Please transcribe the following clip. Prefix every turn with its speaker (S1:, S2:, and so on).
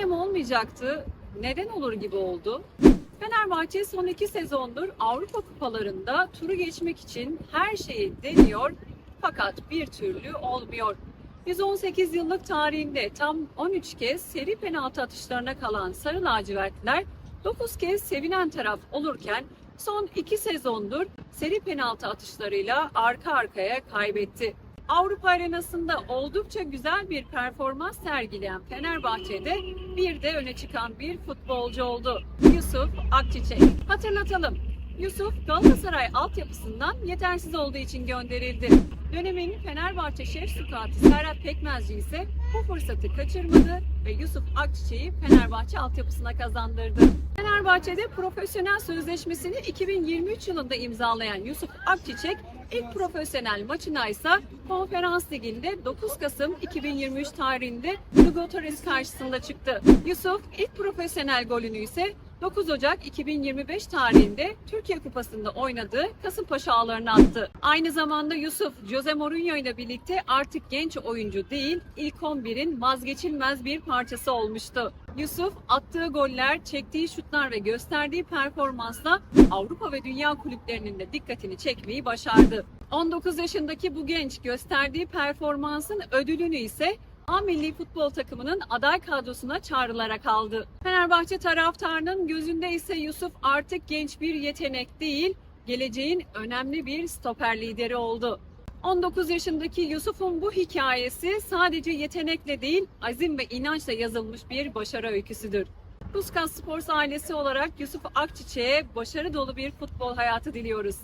S1: Madem olmayacaktı, neden olur gibi oldu? Fenerbahçe son iki sezondur Avrupa kupalarında turu geçmek için her şeyi deniyor fakat bir türlü olmuyor. 118 yıllık tarihinde tam 13 kez seri penaltı atışlarına kalan Sarı Lacivertliler 9 kez sevinen taraf olurken son 2 sezondur seri penaltı atışlarıyla arka arkaya kaybetti. Avrupa arenasında oldukça güzel bir performans sergileyen Fenerbahçe'de bir de öne çıkan bir futbolcu oldu. Yusuf Akçiçek. Hatırlatalım. Yusuf Galatasaray altyapısından yetersiz olduğu için gönderildi. Dönemin Fenerbahçe şef skautu Serhat Pekmezci ise bu fırsatı kaçırmadı ve Yusuf Akçiçek'i Fenerbahçe altyapısına kazandırdı. Fenerbahçe'de profesyonel sözleşmesini 2023 yılında imzalayan Yusuf Akçiçek ilk profesyonel maçına ise Konferans Ligi'nde 9 Kasım 2023 tarihinde Lugo Torres karşısında çıktı. Yusuf ilk profesyonel golünü ise 9 Ocak 2025 tarihinde Türkiye Kupası'nda oynadığı Kasımpaşa ağlarına attı. Aynı zamanda Yusuf, Jose Mourinho ile birlikte artık genç oyuncu değil, ilk 11'in vazgeçilmez bir parçası olmuştu. Yusuf attığı goller, çektiği şutlar ve gösterdiği performansla Avrupa ve dünya kulüplerinin de dikkatini çekmeyi başardı. 19 yaşındaki bu genç gösterdiği performansın ödülünü ise A milli futbol takımının aday kadrosuna çağrılarak aldı. Fenerbahçe taraftarının gözünde ise Yusuf artık genç bir yetenek değil, geleceğin önemli bir stoper lideri oldu. 19 yaşındaki Yusuf'un bu hikayesi sadece yetenekle değil, azim ve inançla yazılmış bir başarı öyküsüdür. Puskas Sports ailesi olarak Yusuf Akçiçek'e başarı dolu bir futbol hayatı diliyoruz.